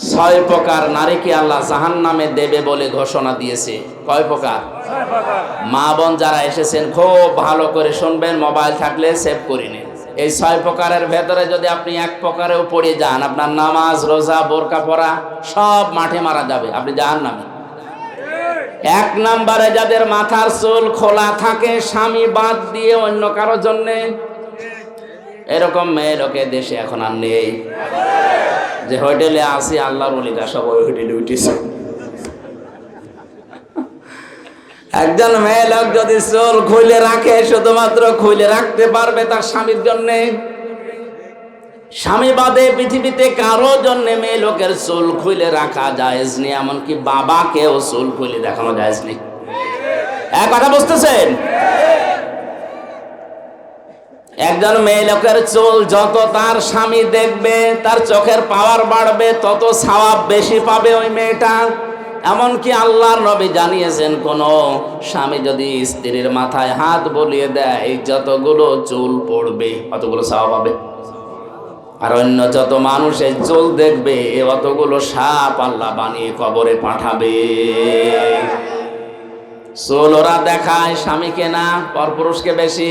ছয় প্রকার নারীকে আল্লাহ জাহান নামে দেবে বলে ঘোষণা দিয়েছে। কয় প্রকার? মা বোন যারা এসেছেন খুব ভালো করে শুনবেন মোবাইল থাকলে সেভ করে নিন। এই ছয় প্রকারের ভেতরে যদি আপনি এক প্রকারেও পড়ে যান আপনার নামাজ রোজা বোরকা পরা সব মাঠে মারা যাবে। আপনি জাহান নামে এক নম্বরে যাদের মাথার চুল খোলা থাকে স্বামী বাদ দিয়ে অন্য কারোর জন্যে এরকম মেয়ে লোকে দেশে এখন আর নেই। যে হোটেলে আসি আল্লাহর বলিরা সব ওই হোটেলে উঠেছে। একজন মেয়ে লোক যদি চুল খুলে রাখে শুধুমাত্র খুলে রাখতে পারবে তার স্বামীর জন্যে। স্বামী বাদে পৃথিবীতে কারও জন্য মেয়ে লোকের চুল খুলে রাখা জায়েজ নেই, এমনকি বাবাকেও চুল খুলে দেখানো জায়েজ নেই। এক কথা বুঝতেছেন? একজন মেয়ে লোকের চুল যত তার স্বামী দেখবে, তার চোখের পাওয়ার বাড়বে, তত সওয়াব বেশি পাবে ওই মেয়েটা। এমনকি আল্লাহর নবী জানিয়েছেন, কোন স্বামী যদি স্ত্রীর মাথায় হাত বলিয়ে দেয় যতগুলো চুল পড়বে অতগুলো সওয়াব পাবে। আর অন্য যত মানুষের চুল দেখবে অতগুলো সাপ আল্লাহ বানিয়ে কবরে পাঠাবে। চুল ওরা দেখায় স্বামীকে না, পরপুরুষকে বেশি।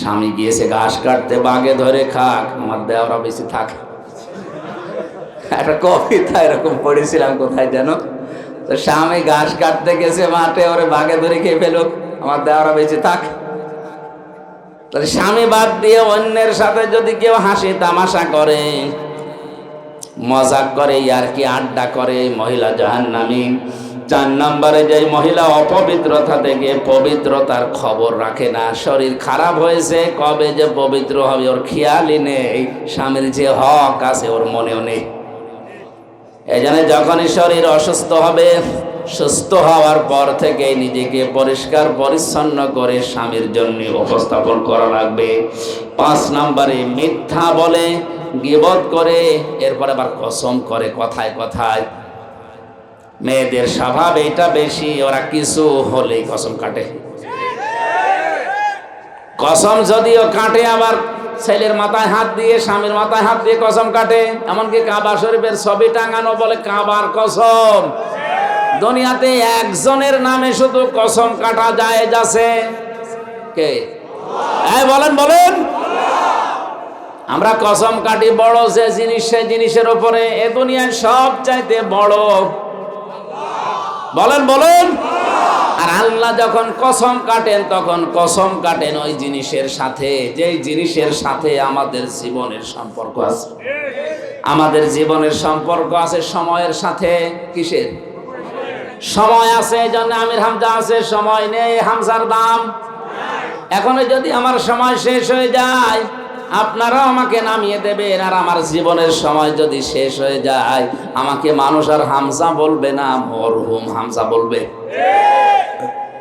স্বামী গিয়েছে, ঘাস কাটতে, বাঘে ধরে খাক, আমার দেওয়ারা বেশি থাকে। একটা কবিতা এরকম পড়েছিলাম, কোথায় যেন? তো স্বামী ঘাস কাটতে গেছে মাঠে, ওরে বাঘে ধরে খেয়ে ফেলুক, আমার দেওয়ারা বেশি থাক। তাহলে স্বামী বাদ দিয়ে অন্যের সাথে যদি কেউ হাসি তামাশা করে, মজাক করে আর কি আড্ডা করে, মহিলা জাহান্নামী চার নম্বরে যে মহিলা অপবিত্রতা থেকে পবিত্রতার খবর রাখে না, শরীর খারাপ হয়েছে, কবে যে পবিত্র হবে ওর খেয়ালই নেই। স্বামীর যে হক আছে ওর মনেও নেই। এই জন্য যখনই শরীর অসুস্থ হবে, সুস্থ হওয়ার পর থেকে নিজেকে পরিষ্কার পরিচ্ছন্ন করে স্বামীর জন্য উপস্থাপন করা লাগবে। পাঁচ নাম্বারে মিথ্যা বলে গিবত করে, এরপর আবার কসম করে কথায় কথায় মেয়েদের স্বভাব এটা বেশি, ওরা কিছু হলেই কসম কাটে। কসম যদিও কাটে, আবার ছেলের মাথায় হাত দিয়ে, স্বামীর মাথায় হাত দিয়ে কসম কাটে। এমনকি কাবা শরীফের ছবি টাঙানো বলে কাবার কসম। দুনিয়াতে একজনের নামে শুধু কসম কাটা যায় যাচ্ছে কে? হ্যাঁ বলেন বলেন। আমরা কসম কাটি বড় যে জিনিস, সে জিনিসের উপরে এ দুনিয়ায় সব চাইতে বড় বলেন বলেন। আর আল্লাহ যখন কসম কাটেন, তখন কসম কাটেন ওই জিনিসের সাথে। যেই জিনিসের সাথে আমাদের জীবনের সম্পর্ক আছে। আমাদের জীবনের সম্পর্ক আছে সময়ের সাথে কিসের? সময় আছে, এই জন্য আমির হামজা আছে, সময় নেই হামজার দাম। এখনও যদি আমার সময় শেষ হয়ে যায় আপনারাও আমাকে নামিয়ে দেবেন আর আমার জীবনের সময় যদি শেষ হয়ে যায়, আমাকে মানুষ আর হামসা বলবে না, মরহুম হামসা বলবে।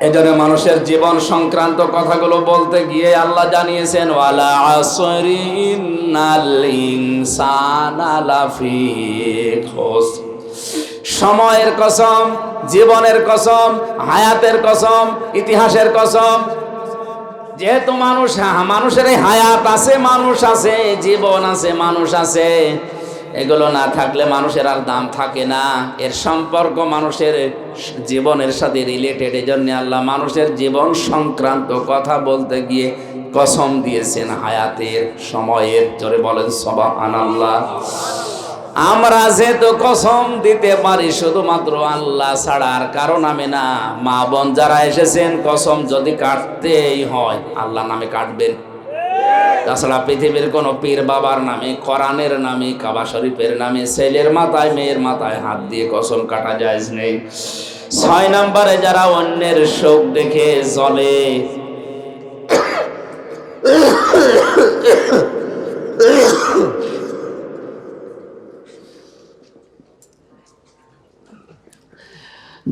এজন্য মানুষের জীবন সংক্রান্ত কথাগুলো বলতে গিয়ে আল্লাহ জানিয়েছেন, ওয়ালা আসরিনাল ইনসানা লাফি খুসর সময়ের কসম, জীবনের কসম, হায়াতের কসম, ইতিহাসের কসম যেহেতু মানুষ মানুষের এই হায়াত আছে, মানুষ আছে, জীবন আছে, মানুষ আছে। এগুলো না থাকলে মানুষের আর দাম থাকে না। এর সম্পর্ক মানুষের জীবনের সাথে রিলেটেড এই জন্য আল্লাহ মানুষের জীবন সংক্রান্ত কথা বলতে গিয়ে কসম দিয়েছেন হায়াতের, সময়ের, জোরে বলেন সবা আনাল্লাহ আমরা যেহেতু কসম দিতে পারি, শুধুমাত্র আল্লাহ ছাড়া আর কারও নামে না। মা বোন যারা এসেছেন, কসম যদি কাটতেই হয় আল্লাহ নামে কাটবেন। তাছাড়া পৃথিবীর কোনো পীর বাবার নামে, কোরআনের নামে, কাবা শরীফের নামে, ছেলের মাথায়, মেয়ের মাথায় হাত দিয়ে কসম কাটা যায় নেই। ছয় নম্বরে যারা অন্যের শোক দেখে জ্বলে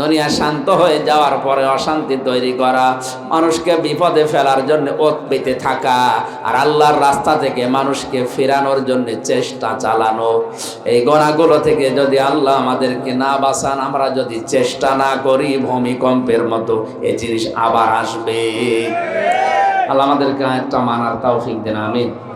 দুনিয়া শান্ত হয়ে যাওয়ার পরে অশান্তি তৈরি করা, মানুষকে বিপদে ফেলার জন্য ওত পেতে থাকা আর আল্লাহর রাস্তা থেকে মানুষকে ফেরানোর জন্য চেষ্টা চালানো। এই গোনাগুলো থেকে যদি আল্লাহ আমাদেরকে না বাঁচান, আমরা যদি চেষ্টা না করি, ভূমিকম্পের মতো এই জিনিস আবার আসবে। আল্লাহ আমাদেরকে একটা মানার তৌফিক দেন, আমিন।